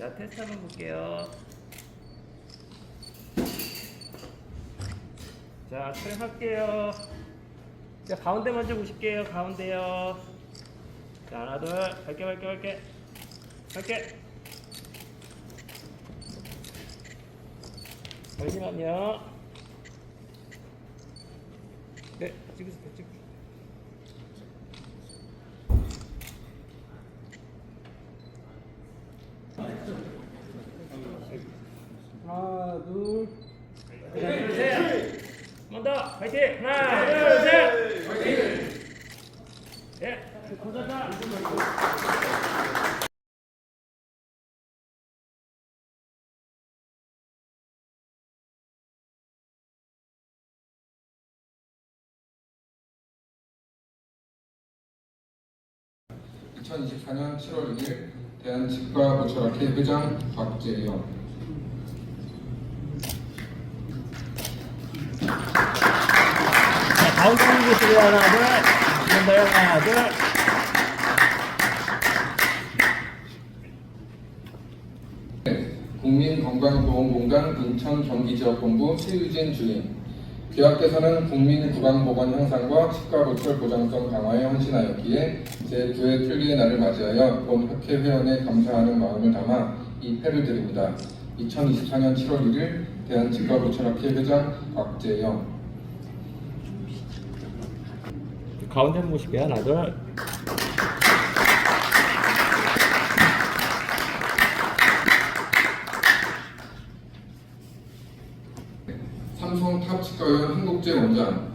자, 테스트 한번 볼게요. 자, 촬영할게요. 자, 가운데 먼저 보실게요. 가운데요. 자, 하나, 둘. 밝게, 밝게, 밝게. 밝게. 잠시만요. 네, 찍으세요, 찍으세요. 하나, 둘. 하나, 둘, 셋. 한번 더. 화이팅! 하나, 둘, 셋. 화이팅! 예. 네. 2024년 7월 1일 대한치과 보철학회 회장 박재영 가운데 모습이 하나, 둘. 한번. 하나, 둘. 국민건강보험공단 인천경기지역본부 최유진 주임 기업께서는 국민 구강보건 향상과 치과보철 보장성 강화에 헌신하였기에 제9회 틀리의 날을 맞이하여 본 학회 회원에 감사하는 마음을 담아 이 패를 드립니다. 2024년 7월 1일 대한치과보철학회 회장 박재영 가운데 보실게요. 하나, 둘. 삼성 탑치과연 한국제 원장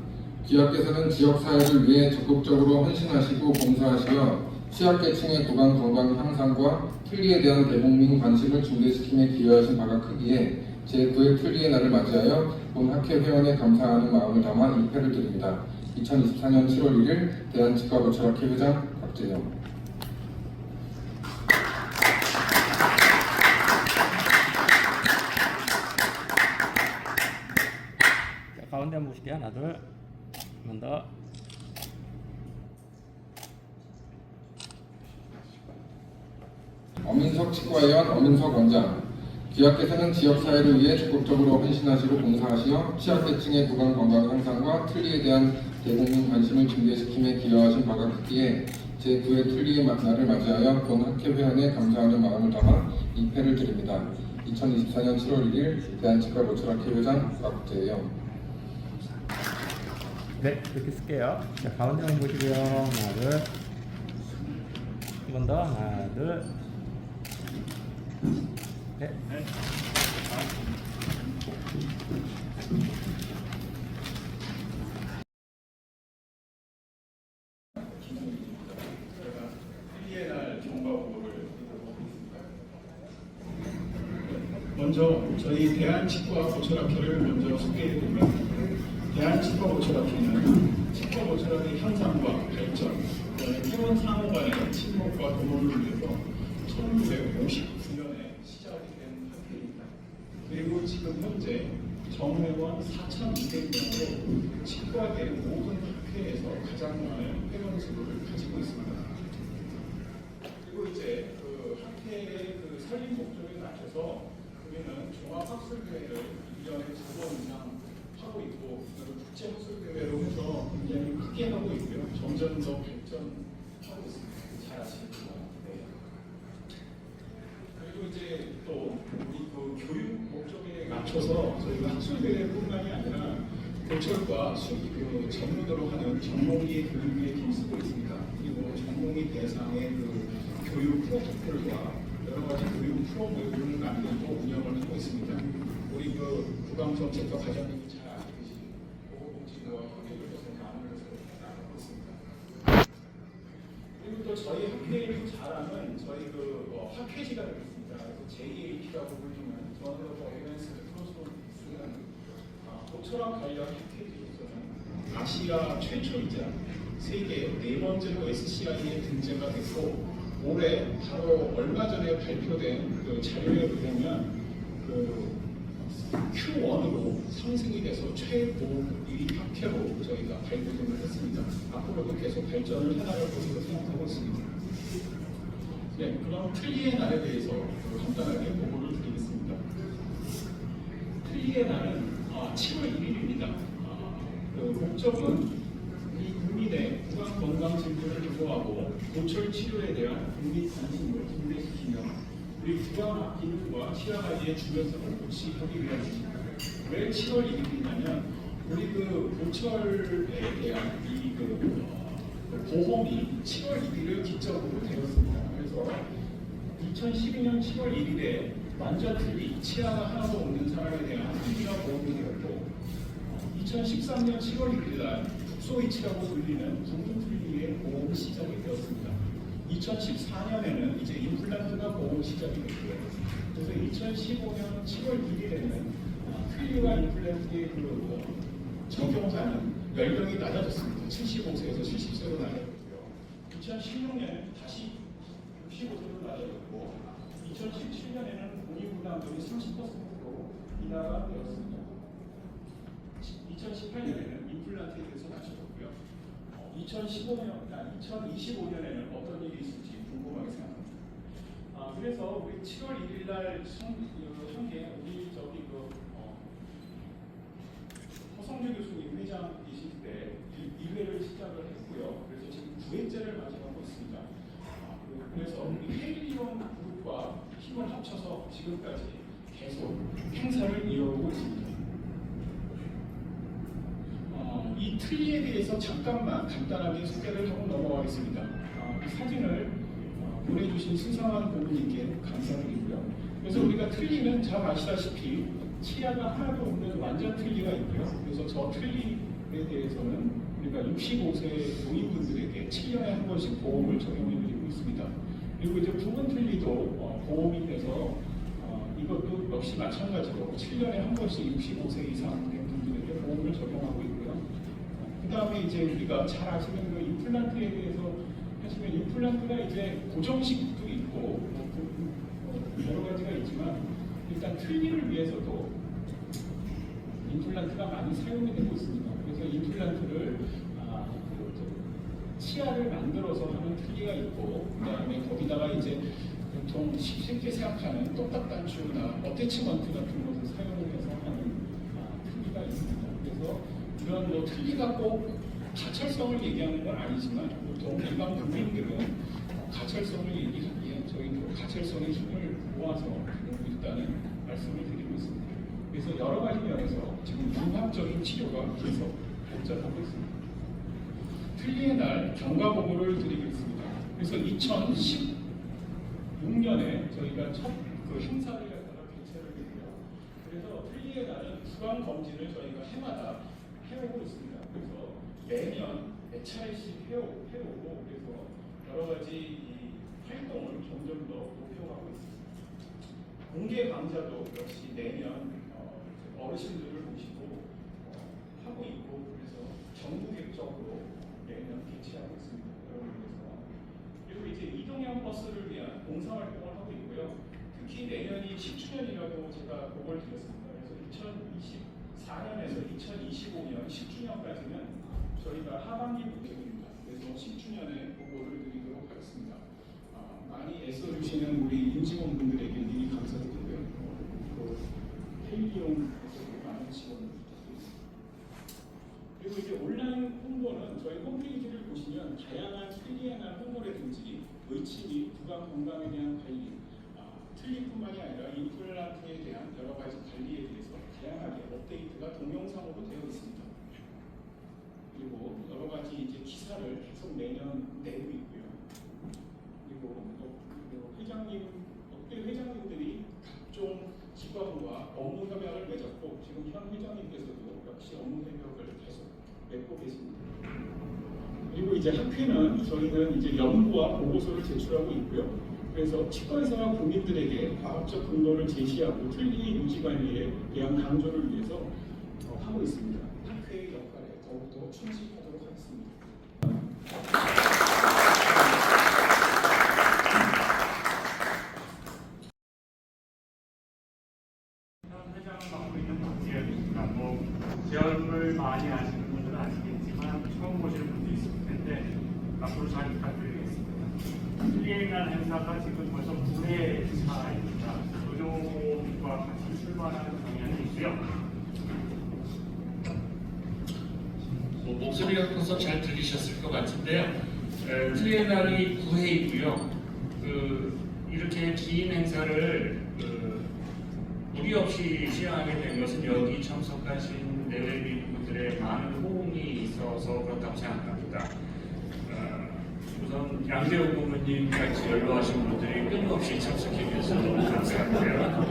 기업께서는 지역 사회를 위해 적극적으로 헌신하시고 봉사하시어 취약계층의 구강 건강 향상과 틀니에 대한 대국민 관심을 증대시킴에 기여하신 바가 크기에 제9회 틀니의 날을 맞이하여 본 학회 회원에 감사하는 마음을 담아 이 패를 드립니다. 2024년 7월 1일 대한치과보철학회 회장 박재영 자, 가운데 한번 보실게요. 하나, 둘. 한번 더. 어민석 치과의원 어민석 원장 기업께서는 지역사회를 위해 적극적으로 헌신하시고 봉사하시어 취약계층의 구강 건강 향상과 틀니에 대한 대국민 관심을 증대시킴에 기여하신 바가 크기에 제9회 틀니의 날을 맞이하여 본 학회 회원에 감사하는 마음을 담아 이 패를 드립니다. 2024년 7월 1일 대한치과 보철학회 회장 박재영 네, 이렇게 쓸게요. 자, 가운데 한번 보시고요. 하나, 둘. 한 번 더. 하나, 둘. 네. 먼저 저희 대한치과 보철학회를 먼저 소개해드리면 대한치과 보철학회는 치과 보철학의 향상과 발전, 그다음에 회원 상호 간의 친목과 도모를 위해서 1959년에 시작이 된 학회입니다. 그리고 지금 현재 정회원 4,200명으로 치과계 모든 학회에서 가장 많은 회원 수를 가지고 있습니다. 그리고 이제 그 학회의 그 설립 목적에 맞춰서 우리는 종합학술대회를 1년에 두 번 이상 하고 있고 그리고 국제학술대회로 해서 굉장히 크게 하고 있고요. 점점 더 발전하고 있습니다. 잘 아시겠지만. 네. 그리고 이제 또 우리 그 교육 목적에 맞춰서 저희가 학술대회뿐만이 아니라 고철과 수, 그 전문으로 하는 전공의 교육에 힘쓰고 있습니다. 그리고 전공의 대상의 그 교육 프로토콜과 여러 가지 교육 프로그램을 만들고 운영을 하고 있습니다. 우리 그 있습니다. 그리고 또 저희 학회를 잘하는 저희 그 어, 학회지가 있습니다. 그래서 JAP라고 불리는 뭐 에벤스 크로스로드라는 아, 고철학 관련 학회지로서는 아시아 최초이자 세계 네 번째로 SCI에 등재가 됐고 올해 바로 얼마 전에 발표된 그 자료에 보면 그 Q1으로 상승이 돼서 최고 1위 학회로 저희가 발돋움을 했습니다. 앞으로도 계속 발전을 하나를 것으로 생각하고 있습니다. 네, 그럼 틀리의 날에 대해서 간단하게 보고를 드리겠습니다. 틀리의 날은 아, 7월 1일입니다. 아, 그 목적은 우리 국민의 구강 건강 질문을 고철 치료에 대한 국민 관심을 증대시키며 우리 구강 기능과 치아 관리의 중요성을 고취하기 위함입니다. 왜 7월 1일이냐면 우리 그 고철에 대한 이그 보험이 7월 1일을 기점으로 되었습니다. 그래서 2012년 7월 1일에 완전 틀리 치아가 하나도 없는 사람에 대한 틀리가 보험이 되었고 2013년 7월 1일 날 북소이치라고 불리는 부분 틀리의 보험이 시작이 되었습니다. 2014년에는 이제 임플란트가 보험 시작이 됐고요. 그래서 2015년 7월 1일에는 틀리와 임플란트의 그 어, 적용하는 연령이 낮아졌습니다. 75세에서 70세로 낮아졌고요. 2016년에는 다시 65세로 낮아졌고 2017년에는 공인부담금이 30%로 인하가 되었습니다. 2018년에는 임플란트에 대해서 낮춰졌고요. 2015년, 아, 2025년에는 어떤 일이 있을지 궁금하게 생각합니다. 아, 그래서 우리 7월 1일 날 성, 그 한개 우리 저기 그 어, 허성재 교수님 회장이실 때 1회를 시작을 했고요. 그래서 지금 9회째를 맞이하고 있습니다. 아, 그- 그래서 우리 헤일리온 그룹과 힘을 합쳐서 지금까지 계속 행사를 이어오고 있습니다. 어, 이 트리에 대해서 잠깐만 간단하게 소개를 하고 넘어가겠습니다. 어, 이 사진을 어, 보내주신 신성한 고객님께 감사드리고요. 그래서 우리가 틀리는 잘 아시다시피 치아가 하나도 없는 완전 틀리가 있고요. 그래서 저 틀리에 대해서는 우리가 65세 노인분들에게 7년에 한 번씩 보험을 적용해드리고 있습니다. 그리고 이제 부분 틀리도 어, 보험이 돼서 어, 이것도 역시 마찬가지로 7년에 한 번씩 65세 이상 된 분들에게 보험을 적용하고 있고요. 그 다음에 이제 우리가 잘 아시는 그 임플란트에 대해서 하시면 임플란트가 이제 고정식도 있고 뭐 그- 어, 여러 가지가 있지만 일단 틀니를 위해서도 임플란트가 많이 사용이 되고 있습니다. 그래서 임플란트를 아, 그, 저, 치아를 만들어서 하는 틀니가 있고 그다음에 거기다가 이제 보통 쉽게 생각하는 똑딱 단추나 어태치먼트 같은 것을 사용을 해서 하는 아, 틀니가 있습니다. 이런 뭐 틀니가 꼭 가철성을 얘기하는 건 아니지만 보통 일반 국민들은 어, 가철성을 얘기하기에 저희도 가철성의 힘을 모아서 일단은 말씀을 드리고 있습니다. 그래서 여러 가지 면에서 지금 융합적인 치료가 계속 발전하고 있습니다. 틀리의 날 경과 보고를 드리겠습니다. 그래서 2016년에 저희가 첫 그 행사를 갖다가 개최를 했고요. 그래서 틀리의 날은 구강 검진을 저희가 해마다 해오고 있습니다. 그래서 매년 몇 차례씩 해오, 해오고 그래서 여러 가지 이 활동을 점점 더 높여가고 있습니다. 공개 강좌도 역시 내년 어, 어르신들을 모시고 어, 하고 있고 그래서 전국적으로 내년 개최하고 있습니다. 여러분께서 그리고 이제 이동형 버스를 위한 봉사활동을 하고 있고요. 특히 내년이 10주년이라고 제가 보고를 드렸습니다. 그래서 2024년에서 2025년 10주년까지는 저희가 하반기 목표입니다. 그래서 10주년에 보고를 드리도록 하겠습니다. 아, 많이 애써주시는 우리 임직원분들에게 미리 감사드리고요. 어, 그 헬리용에서도 많은 지원을 부탁드립니다. 그리고 이제 온라인 홍보는 저희 홈페이지를 보시면 다양한 틀리에난 홍보라든지 의치 및 구강 건강에 대한 관리, 아, 틀리뿐만이 아니라 인플란트에 대한 여러 가지 관리에 대해서 다양하게 업데이트가 동영상으로 되어 있습니다. 그리고 여러 가지 이제 기사를 계속 매년 내고 있고요. 그리고 또 회장님, 업계 회장님들이 각종 기관과 업무 협약을 맺었고 지금 현 회장님께서도 역시 업무 협약을 계속 맺고 계십니다. 그리고 이제 학회는 저희는 이제 연구와 보고서를 제출하고 있고요. 그래서 치과의사와 국민들에게 과학적 근거를 제시하고 틀리 유지 관리에 대한 강조를 위해서 어, 하고 있습니다. 학회의 역할에 더욱더 충실하도록 하겠습니다. 현 회장을 맡고 있는 박지현입니다. 뭐 지역을 많이 아시는 분들은 아시겠지만 처음 보시는 분도 있을 텐데 앞으로 잘 부탁드리겠습니다. 트리에날 행사가 지금 벌써 9회차입니다. 조종과 같이 출발하는 경향이 있고요. 뭐 목소리가 커서 잘 들리셨을 것 같은데요. 에, 트리에날이 9회이고요. 그 이렇게 긴 행사를 그 무리 없이 시행하게 된 것은 여기 참석하신 내외민분들의 많은 호응이 있어서 그렇다고 생각합니다. 어, 우선 양재호 부모님 같이 연로하신 분들이 끊임없이 참석해 주셔서 너무 감사하고요.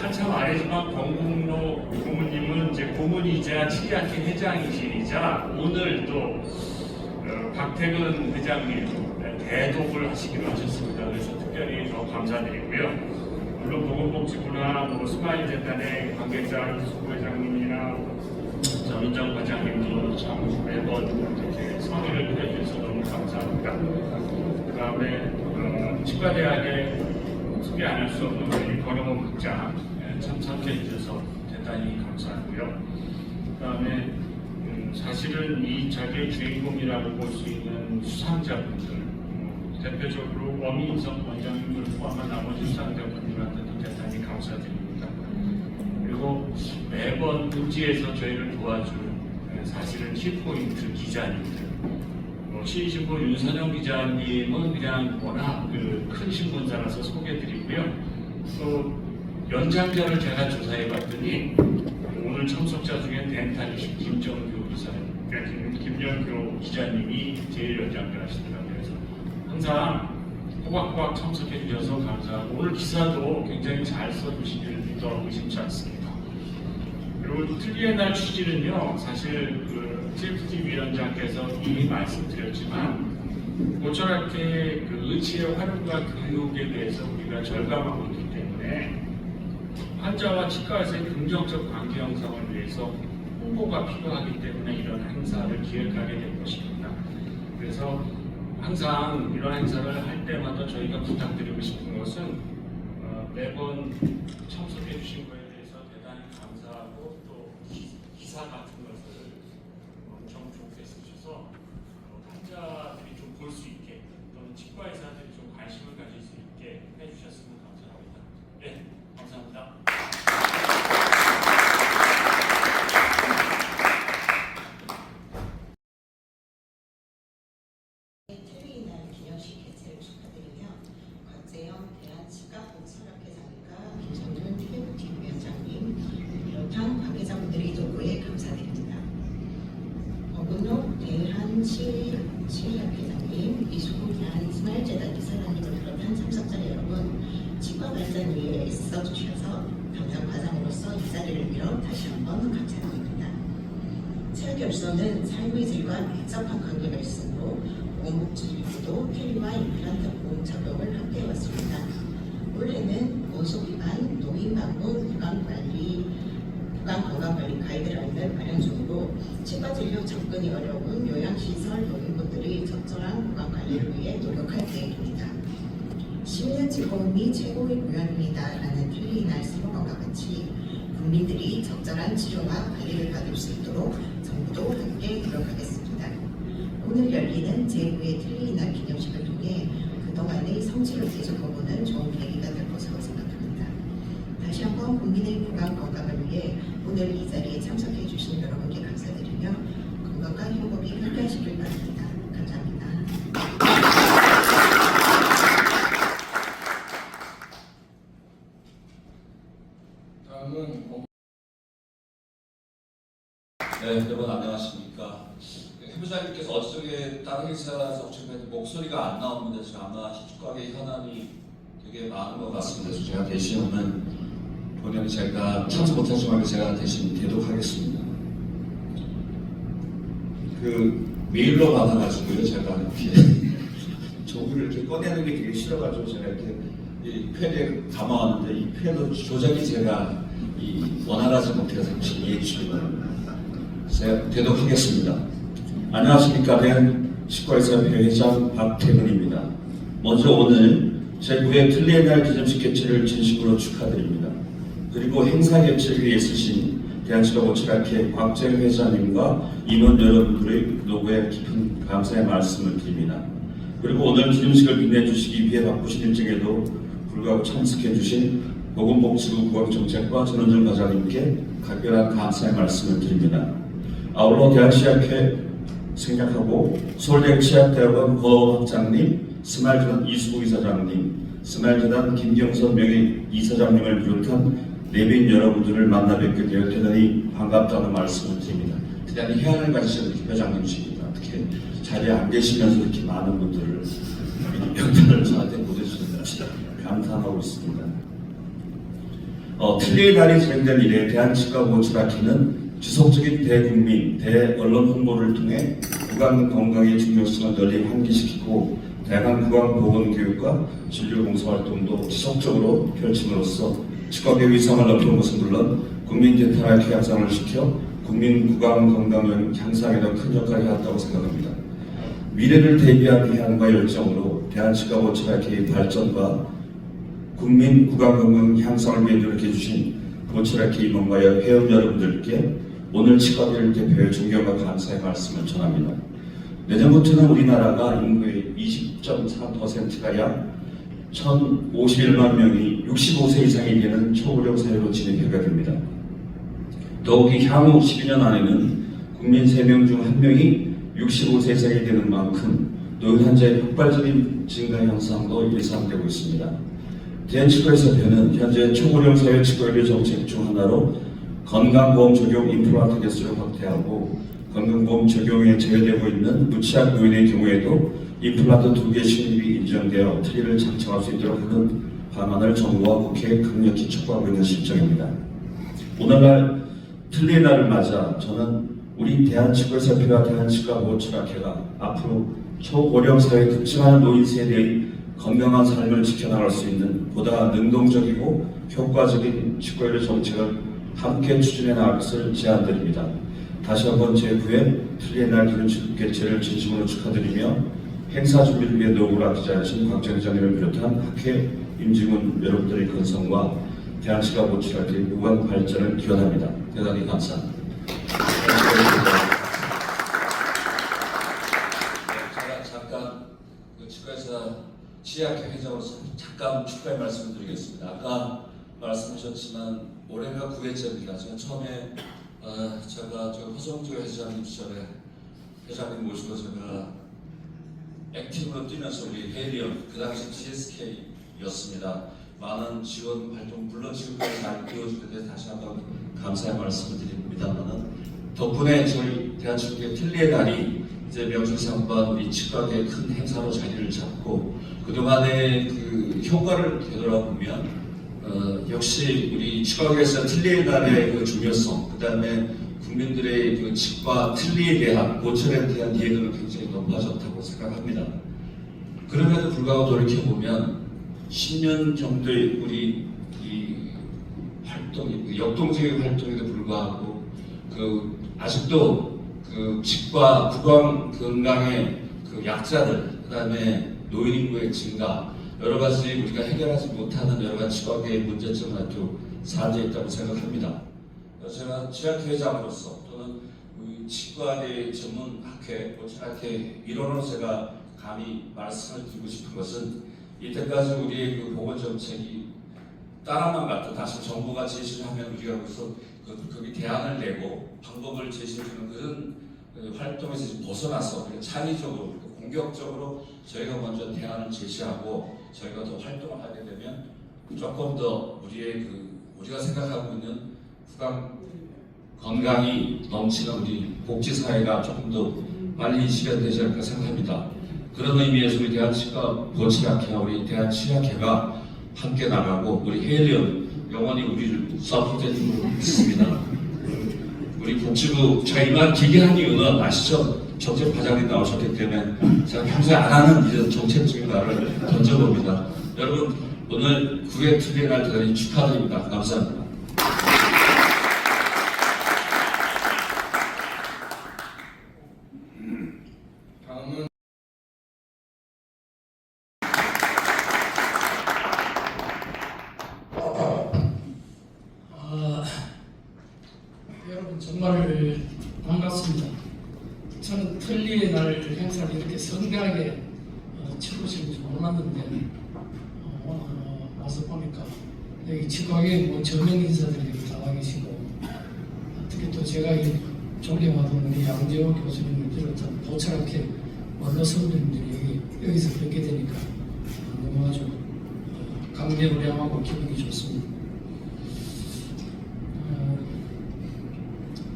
한참 아래지만 경북로 고모님은 이제 고문이자 치리학회 회장이시자 오늘 또 어, 박태근 회장님 대독을 하시기로 하셨습니다. 그래서 특별히 더 감사드리고요. 물론 보건복지부나 뭐 스마일 재단의 관계자 이수구 회장님이나 정인정 과장님도 참 매번 이렇게 성의를 표해주셔서 너무 감사합니다. 그 다음에 어, 치과대학에 소개 안 할 수 없는 우리 권영원 국장 예, 참 참석해 주셔서 대단히 감사하고요. 그 다음에 음, 사실은 이 자기의 주인공이라고 볼 수 있는 수상자분들 음, 대표적으로 원민석 원장님을 포함한 나머지 수상자분들한테도 대단히 감사드립니다. 그리고 매번 음지에서 저희를 도와준 예, 사실은 키포인트 기자님들 뭐 시신부 윤선영 기자님은 그냥 워낙 그 큰 신문사라서 소개드리고요. 또 연장자를 제가 조사해 봤더니 오늘 참석자 중에 덴탈이신 김정규 기사, 그러니까 김, 김정규 기자님이 제일 연장자 하시더라고요. 그래서 항상 호박호박 참석해 주셔서 감사하고 오늘 기사도 굉장히 잘 써주시기를 믿어 의심치 않습니다. 그리고 특이의 날 취지는요, 사실 그 TFT 위원장께서 이미 말씀드렸지만 모처렇게 그 의치의 활용과 교육에 대해서 우리가 절감하고 환자와 치과에서의 긍정적 관계 형성을 위해서 홍보가 필요하기 때문에 이런 행사를 기획하게 된 것입니다. 그래서 항상 이런 행사를 할 때마다 저희가 부탁드리고 싶은 것은 어, 매번 참석해 주신 대해서 대단히 감사하고 또 기, 기사 같은 것을 엄청 좋게 쓰셔서 어, 환자들이 좀 볼 수 있게 또는 치과 의사들이 좀 관심을 가질 수 있게 해주셨으면 감사합니다. 네, 감사합니다. 트레이날 기념식 개최를 축하드리며 곽재영 대한치과복설학회장님과 김정준 TFT 위원장님 비롯한 관계자분들의 도구에 감사드립니다. 어근록 대한치의학회장님, 이수구 대한스마일재단 이사장님을 비롯한 참석자 여러분, 발전 위에 애써주셔서 담당 과장으로서 이 자리를 빌어 다시 한번 감사드립니다. 체육협소는 삶의 질과 밀접한 관계가 있으므로 보건복지부도 텔리와 임플란트 보험 적용을 함께 해왔습니다. 올해는 고속 위반, 노인 방문, 구강관리, 구강건강관리 가이드라인을 마련 중이고 치과 진료 접근이 어려운 요양시설 노인분들이 적절한 구강관리를 위해 노력할 계획입니다. 시민의 즐거움이 최고의 보연입니다 라는 틀리날 슬로건과 같이 국민들이 적절한 치료와 관리를 받을 수 있도록 정부도 함께 노력하겠습니다. 오늘 열리는 제9회 틀리날 기념식을 통해 그동안의 성취를 되짚어보는 좋은 계기가 될 것으로 생각합니다. 다시 한번 국민의 건강 건강을 위해 오늘 이 자리에 참석해 주신 여러분께 감사드리며 건강과 행복이 함께하시길 바랍니다. 다음은 어, 네, 여러분 안녕하십니까. 해부장님께서 어쩌게 다른 행사에서 어쩌면 목소리가 안 나오는데 지금 아마 희축각의 현안이 되게 많은 것 같습니다. 그래서 제가 대신 오늘 제가 참석 못하지만 제가 대신 대독하겠습니다. 그 메일로 받아가지고요, 제가 이렇게 조구를 이렇게 꺼내는 게 되게 싫어가지고 제가 이렇게 이 펜에 담아왔는데 이 펜도 조작이 제가 이 원활하지 못해서 혹시 이해해 바랍니다. 제가 대독하겠습니다. 안녕하십니까. 된 치과의사 회장 박태근입니다. 먼저 오늘 제9회 틀리의 날 기념식 개최를 진심으로 축하드립니다. 그리고 행사 개최를 위해 쓰신 대한치과 오칠학회 곽재 회장님과 임원 여러분들의 노고에 깊은 감사의 말씀을 드립니다. 그리고 오늘 기념식을 빛내주시기 위해 바쁘신 일정에도 불구하고 참석해주신 보건복지부 구강정책과 전원정 과장님께 각별한 감사의 말씀을 드립니다. 아울러 대한치약회 생략하고 서울대 치약대학원 거 학장님, 스마일재단 이수구 이사장님, 스마일재단 김경선 명예 이사장님을 비롯한 내빈 여러분들을 만나 뵙게 되어 대단히 반갑다는 말씀을 드립니다. 대단히 해안을 가지신 회장님이십니다. 어떻게 자리에 안 계시면서 이렇게 많은 분들을 명단을 저한테 보내주셨다 감탄하고 있습니다. 어, 틀릴 날이 진행된 이래 대한 치과 모치라키는 지속적인 대국민, 대언론 홍보를 통해 구강 건강의 중요성을 널리 환기시키고 다양한 구강 보건 교육과 진료 봉사 활동도 지속적으로 펼침으로써 치과계 위상을 높이는 것은 물론 국민 대탈의 향상을 시켜 국민 구강 건강 향상에도 큰 역할을 해왔다고 생각합니다. 미래를 대비한 대안과 열정으로 대한치과 모치라키의 발전과 국민 구강 건강 향상을 위해 노력해 주신 모치라키 임원과 회원 여러분들께 오늘 치과계를 대표해 존경과 감사의 말씀을 전합니다. 내년부터는 우리나라가 인구의 20.3%가 약 1,051만 명이 65세 이상이 되는 초고령 사회로 진입하게 됩니다. 더욱이 향후 12년 안에는 국민 3명 중 1명이 65세 이상이 되는 만큼 노인 환자의 폭발적인 증가 현상도 예상되고 있습니다. 대한치과의사회는 현재 초고령 사회 치과의료 정책 중 하나로 건강보험 적용 임플란트 개수를 확대하고 건강보험 적용에 제외되고 있는 무치약 노인의 경우에도 임플란트 두 개 신입이 인정되어 트리를 장착할 수 있도록 하는 방안을 정부와 국회에 강력히 촉구하고 있는 실정입니다. 오늘날 틀리의 날을 맞아 저는 우리 대한치과의사회와 대한치과 모치과회가 앞으로 초고령 사회에 급증하는 노인 세대의 건강한 삶을 지켜나갈 수 있는 보다 능동적이고 효과적인 치과의료 정책을 함께 추진해 나갈 것을 제안드립니다. 다시 한번 제9회 틀리의 날 개최를 진심으로 축하드리며 행사 준비를 위해 노력을 아끼자하신 곽정 회장님을 비롯한 학회 임직원 여러분들의 건성과 대한치과 모치과의 무관 발전을 기원합니다. 대단히 감사합니다. 제가 잠깐 그 치과의사 치약회 회장으로서 잠깐 축하의 말씀을 드리겠습니다. 아까 말씀하셨지만 올해가 9회째입니다. 제가 처음에 어, 제가 저 허성주 회장님 시절에 회장님 모시고 제가 액티브로 뛰면서 우리 헤리언 그 당시 GSK였습니다. 많은 지원 활동 물론 지금까지 잘 이루어지는데 다시 한번 감사의 말씀을 드립니다만은 덕분에 저희 대한축구의 틀리의 날이 이제 명실상부한 우리 치과계의 큰 행사로 자리를 잡고 그동안의 그 효과를 되돌아보면 어, 역시 우리 치과계에서 틀리의 날의 그 중요성 그 다음에 국민들의 그 치과 틀리에 대한 고철에 대한 이해도는 굉장히 높아졌다고 생각합니다. 그럼에도 불구하고 돌이켜보면 10년 정도의 우리 이 활동이 그 역동적인 활동에도 불구하고 그 아직도 그 치과 구강 건강의 그 약자들 그 다음에 노인 인구의 증가 여러 가지 우리가 해결하지 못하는 여러 가지 치과계의 문제점을 아주 사안져 있다고 생각합니다. 제가 치약회 회장으로서 또는 치과계 전문 학회, 치약회 일원으로 제가 감히 말씀을 드리고 싶은 것은 이때까지 우리의 그 보건 정책이 따라만 갔다 다시 정부가 제시를 하면 우리가 그래서 그, 거기 대안을 내고 방법을 제시해주는 그런 그 활동에서 좀 벗어나서 창의적으로 공격적으로 저희가 먼저 대안을 제시하고 저희가 더 활동을 하게 되면 조금 더 우리의 그 우리가 생각하고 있는 구강 건강이 넘치는 우리 복지 사회가 조금 더 빨리 실현되지 않을까 생각합니다. 그런 의미에서 우리 대한치과 보치학회와 우리 대한치약회가 함께 나가고 우리 헤일리언 영원히 우리를 서포트해주고 있습니다. 우리 복지부 저희만 기계한 이유는 아시죠? 정책 과장님 나오셨기 때문에 제가 평소에 안 하는 이런 정책적인 말을 던져봅니다. 여러분 오늘 9회 특별 날 대단히 축하드립니다. 감사합니다. 다음은 아, 여러분 정말 반갑습니다. 저는 틀리의 틀리의 날 행사를 이렇게 성대하게 어, 치러지는 줄 몰랐는데 어, 어, 와서 보니까 여기 치과에 뭐 저명 인사들이 이렇게 나와 계시고 특히 또 제가 이 존경하던 우리 양재호 교수님을 비롯한 보철학회 원로 선배님들이 여기, 여기서 뵙게 되니까 너무 아주 어, 감개무량하고 기분이 좋습니다. 어,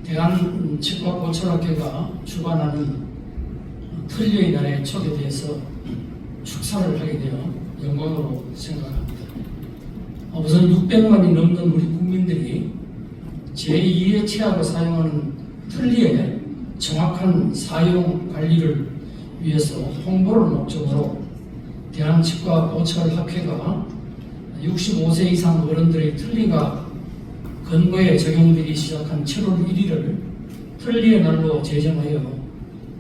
대한 치과 보철학회가 주관하는 틀려의 날의 초대돼서 축사를 하게 되어 영광으로 생각합니다. 어, 우선 600만이 넘는 우리 국민들이 제2의 치아로 사용하는 틀리의 정확한 사용 관리를 위해서 홍보를 목적으로 대한치과 보철학회가 65세 이상 어른들의 틀리가 근거에 적용되기 시작한 7월 1일을 틀리의 날로 제정하여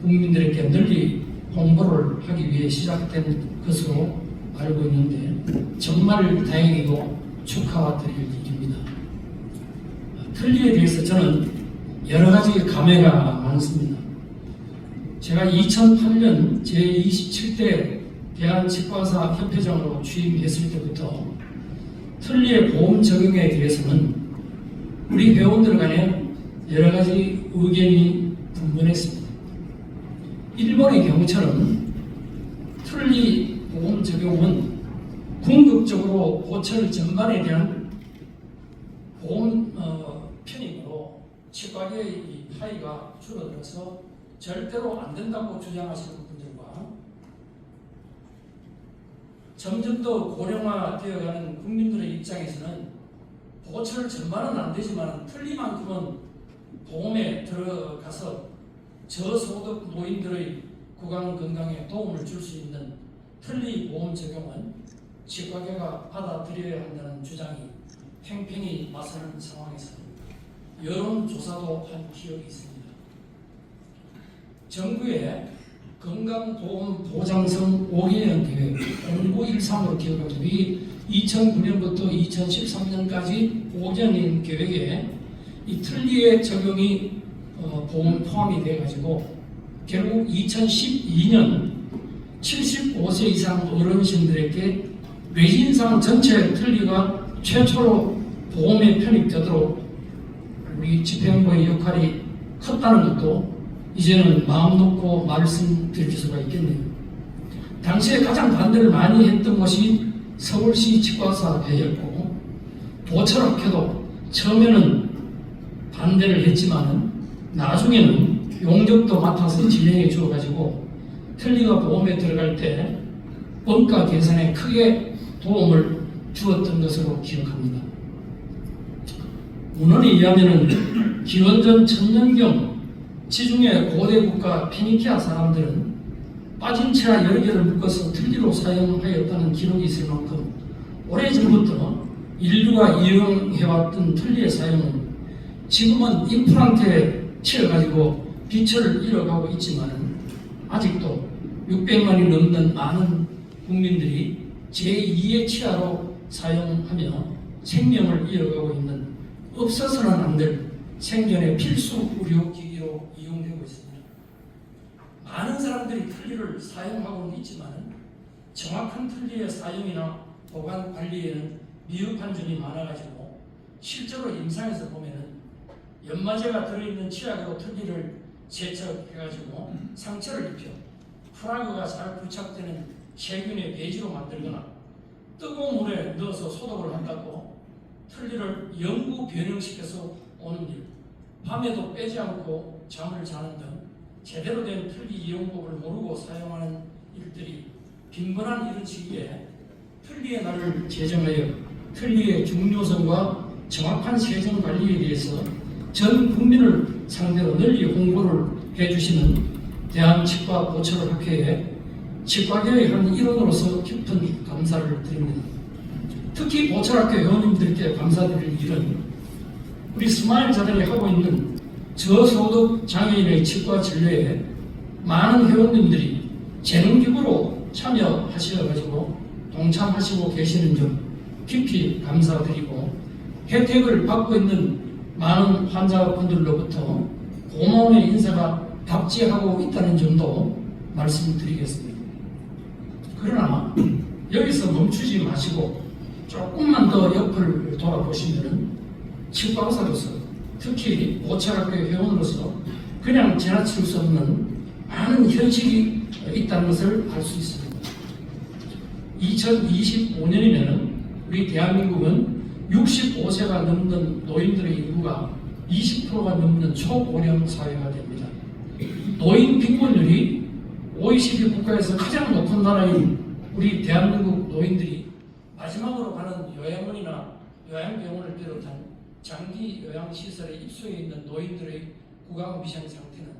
국민들에게 널리 홍보를 하기 위해 시작된 것으로 알고 있는데 정말 다행이고 축하드릴 일입니다. 틀리에 대해서 저는 여러 가지 감회가 많습니다. 제가 2008년 제27대 대한치과사 협회장으로 취임했을 때부터 틀리의 보험 적용에 대해서는 우리 회원들 간에 여러 가지 의견이 분분했습니다. 일본의 경우처럼 틀리 보험 적용은 궁극적으로 보철 전반에 대한 보험 어, 치과계의 이 파이가 줄어들어서 절대로 안 된다고 주장하시는 분들과 점점 더 고령화되어가는 국민들의 입장에서는 보철 전반은 안 되지만 틀리만큼은 보험에 들어가서 저소득 노인들의 구강 건강에 도움을 줄 수 있는 틀리 보험 적용은 치과계가 받아들여야 한다는 주장이 팽팽히 맞서는 상황에서 여론조사도 한 기억이 있습니다. 정부의 건강보험 보장성 5개년 계획 0913으로 기억합니다. 이 2009년부터 2013년까지 5개년 계획에 이 틀리의 적용이 어, 보험 포함이 돼가지고 결국 2012년 75세 이상 어르신들에게 뇌진상 전체 틀리가 최초로 보험에 편입되도록 우리 집행부의 역할이 컸다는 것도 이제는 마음 놓고 말씀드릴 수가 있겠네요. 당시에 가장 반대를 많이 했던 것이 서울시 치과사회였고 보철학회도 처음에는 반대를 했지만 나중에는 용접도 맡아서 진행해 주어가지고 틀리가 보험에 들어갈 때 원가 개선에 크게 도움을 주었던 것으로 기억합니다. 문헌에 의하면 기원전 천년경 지중해 고대 국가 피니키아 사람들은 빠진 치아 여러 개를 묶어서 틀니로 사용하였다는 기록이 있을 만큼 오래전부터 인류가 이용해왔던 틀니의 사용은 지금은 임플란트에 치여가지고 빛을 잃어가고 있지만 아직도 600만이 넘는 많은 국민들이 제2의 치아로 사용하며 생명을 이어가고 있는 없어서는 안 될 생존의 필수 의료기기로 이용되고 있습니다. 많은 사람들이 틀니를 사용하고는 있지만 정확한 틀니의 사용이나 보관 관리에는 미흡한 점이 많아가지고 실제로 임상에서 보면은 연마제가 들어있는 치약으로 틀니를 세척해가지고 상처를 입혀 프라그가 잘 부착되는 세균의 배지로 만들거나 뜨거운 물에 넣어서 소독을 한다고 틀니를 영구 변형시켜서 오는 일, 밤에도 빼지 않고 잠을 자는 등 제대로 된 틀니 이용법을 모르고 사용하는 일들이 빈번한 이런 시기에 틀니의 날을 제정하여 틀니의 중요성과 정확한 세정 관리에 대해서 전 국민을 상대로 널리 홍보를 해주시는 대한치과보철학회에 치과계의 한 일원으로서 깊은 감사를 드립니다. 특히 보철학교 회원님들께 감사드릴 일은 우리 스마일 자단이 하고 있는 저소득 장애인의 치과 진료에 많은 회원님들이 재능기부로 참여하셔가지고 동참하시고 계시는 점 깊이 감사드리고 혜택을 받고 있는 많은 환자분들로부터 고마움의 인사가 답지하고 있다는 점도 말씀드리겠습니다. 그러나 여기서 멈추지 마시고 조금만 더 옆을 돌아보시면은 치과의사로서 특히 오차학교 회원으로서 그냥 지나칠 수 없는 많은 현실이 있다는 것을 알 수 있습니다. 2025년이면 우리 대한민국은 65세가 넘는 노인들의 인구가 20%가 넘는 초고령 사회가 됩니다. 노인 빈곤율이 OECD 국가에서 가장 높은 나라인 우리 대한민국 노인들이 마지막으로 가는 요양원이나 요양병원을 비롯한 장기 요양시설에 입소해 있는 노인들의 구강 위생 상태는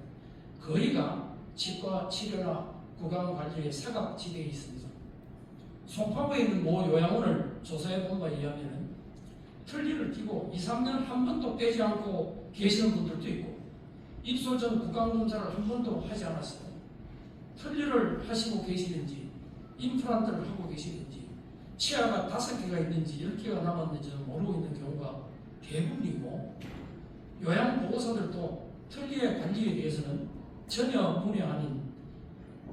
거의가 치과 치료나 구강 관리의 사각지대에 있습니다. 송파구에 있는 모 요양원을 조사해 본 바에 의하면 틀니를 끼고 2, 3년 한 번도 빼지 않고 계시는 분들도 있고 입소 전 구강 검사를 한 번도 하지 않았어요. 틀니를 하시고 계시는지 임플란트를 하고 계시는지 치아가 다섯 개가 있는지 열 개가 남았는지는 모르고 있는 경우가 대부분이고 요양보호사들도 틀니의 관리에 대해서는 전혀 문의 아닌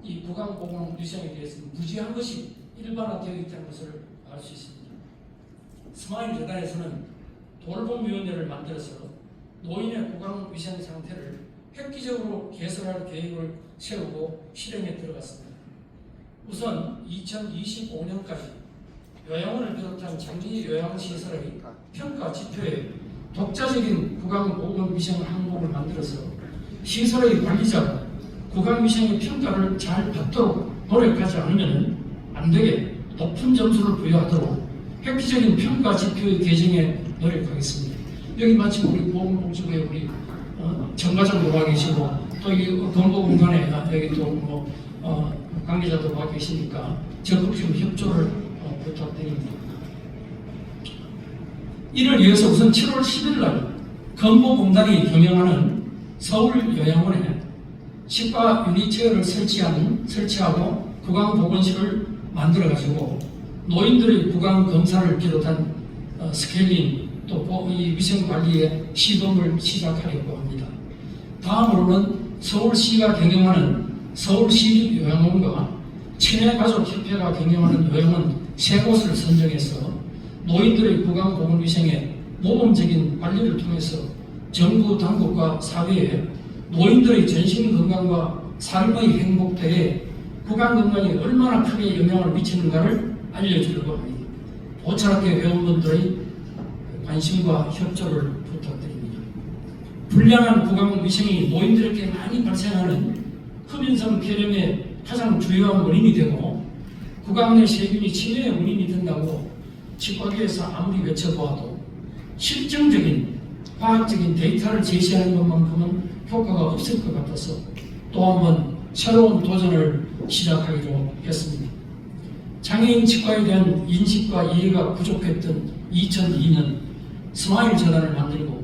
이 구강보건 위생에 대해서는 무지한 것이 일반화되어 있다는 것을 알 수 있습니다. 스마일 재단에서는 돌봄위원회를 만들어서 노인의 구강 위생 상태를 획기적으로 개선할 계획을 세우고 실행에 들어갔습니다. 우선 2025년까지 요양원을 비롯한 장기 요양시설의 평가 지표에 독자적인 구강보건 위생 항목을 만들어서 시설의 관리자가 구강위생의 평가를 잘 받도록 노력하지 않으면 안 되게 높은 점수를 부여하도록 획기적인 평가 지표의 개정에 노력하겠습니다. 여기 마침 우리 보건복지부에 우리 어, 정과장 도 와 계시고 또이 건보공간에 여기 또뭐 어, 관계자도 와 계시니까 적극 좀 협조를 어, 부탁드립니다. 이를 위해서 우선 7월 10일 날 건보공단이 경영하는 서울 요양원에 치과 유니체어를 설치하는 설치하고 구강보건실을 만들어 가지고 노인들의 구강 검사를 비롯한 어, 스케일링 또이 위생 관리에 시범을 시작하려고 합니다. 다음으로는 서울시가 경영하는 서울시 요양원과 친해가족협회가 경영하는 요양원 세 곳을 선정해서 노인들의 구강보건 위생에 모범적인 관리를 통해서 정부 당국과 사회에 노인들의 전신 건강과 삶의 행복도에 구강 건강이 얼마나 크게 영향을 미치는가를 알려주려고 합니다. 오차학교 회원분들의 관심과 협조를 부탁드립니다. 불량한 구강 위생이 노인들에게 많이 발생하는 흡인성 폐렴의 가장 주요한 원인이 되고 구강 내 세균이 치매의 원인이 된다고 치과계에서 아무리 외쳐보아도 실증적인 과학적인 데이터를 제시하는 것만큼은 효과가 없을 것 같아서 또 한 번 새로운 도전을 시작하기로 했습니다. 장애인 치과에 대한 인식과 이해가 부족했던 2002년 스마일 재단을 만들고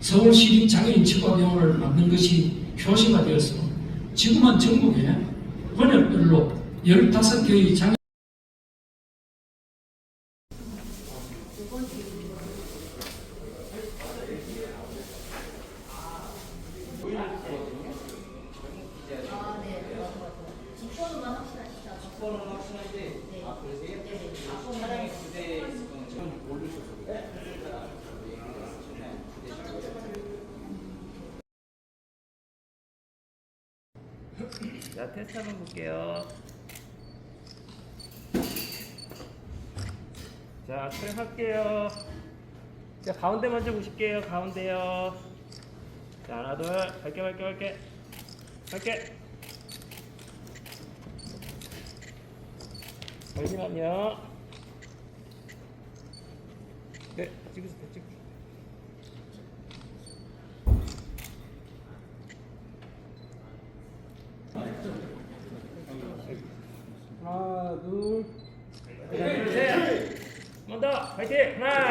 서울시립 장애인 치과병원을 만든 것이 표시가 되어서 지금은 전국에 번역별로 15개의 장애 직권으로만 확실하시죠? 직권은 확실한데, 네. 아, 그러세요? 네, 네. 차량의 부대 지금 모르셔서 자, 테스트 한번 볼게요. 자, 촬영할게요. 자, 가운데 먼저 보실게요. 가운데요. 자, 하나, 둘. 갈게, 갈게, 갈게. 갈게. 잠시만요. 네, 찍으세요, 찍으세요. 하나, 둘. 하나, 둘, 셋. 한번 더. 화이팅! 하